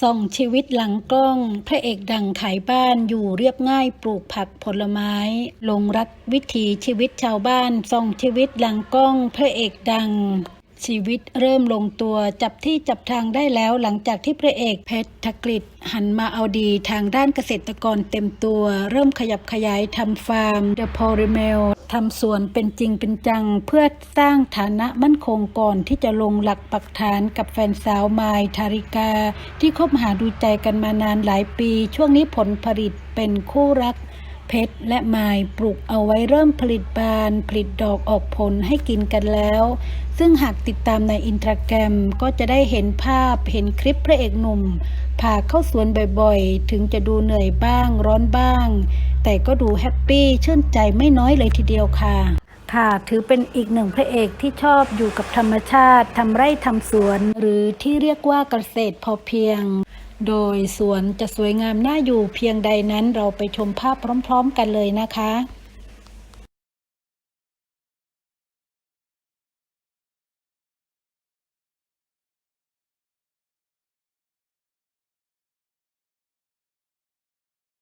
ส่องชีวิตหลังกล้อง พระเอกดังขายบ้านอยู่เรียบง่ายปลูกผักผลไม้ ลงรักวิถีชีวิตชาวบ้านส่องชีวิตหลังกล้อง พระเอกดัง ชีวิตเริ่มลงตัวจับที่จับทางได้แล้วหลังจากที่พระเอกเพชรธกฤษหันมาเอาดีทางด้านเกษตรกรเต็มตัว เริ่มขยับขยายทำฟาร์มเดอะพอริเมล ทำสวนเป็นจริงเป็นจัง เพื่อสร้างฐานะมั่นคงก่อนที่จะลงหลักปักฐานกับแฟนสาวไมายทาริกา ที่คบหาดูใจกันมานานหลายปี ช่วงนี้ผลผลิตเป็นคู่รักเพชรและไม้ปลูกเอาไว้เริ่มผลิตบาน ผลิตดอกออกผลให้กินกันแล้ว ซึ่งหากติดตามในอินสตาแกรมก็จะได้เห็นภาพเห็นคลิปพระเอกหนุ่มพาเข้าสวนบ่อยๆ ถึงจะดูเหนื่อยบ้างร้อนบ้าง แต่ก็ดูแฮปปี้ชื่นใจไม่น้อยเลยทีเดียวค่ะ ค่ะถือเป็นอีกหนึ่งพระเอกที่ชอบอยู่กับธรรมชาติทำไร่ทำสวน หรือที่เรียกว่าเกษตรพอเพียง โดยสวนจะสวยงามน่าอยู่เพียงใดนั้นเราไปชมภาพพร้อม ๆ กันเลยนะคะ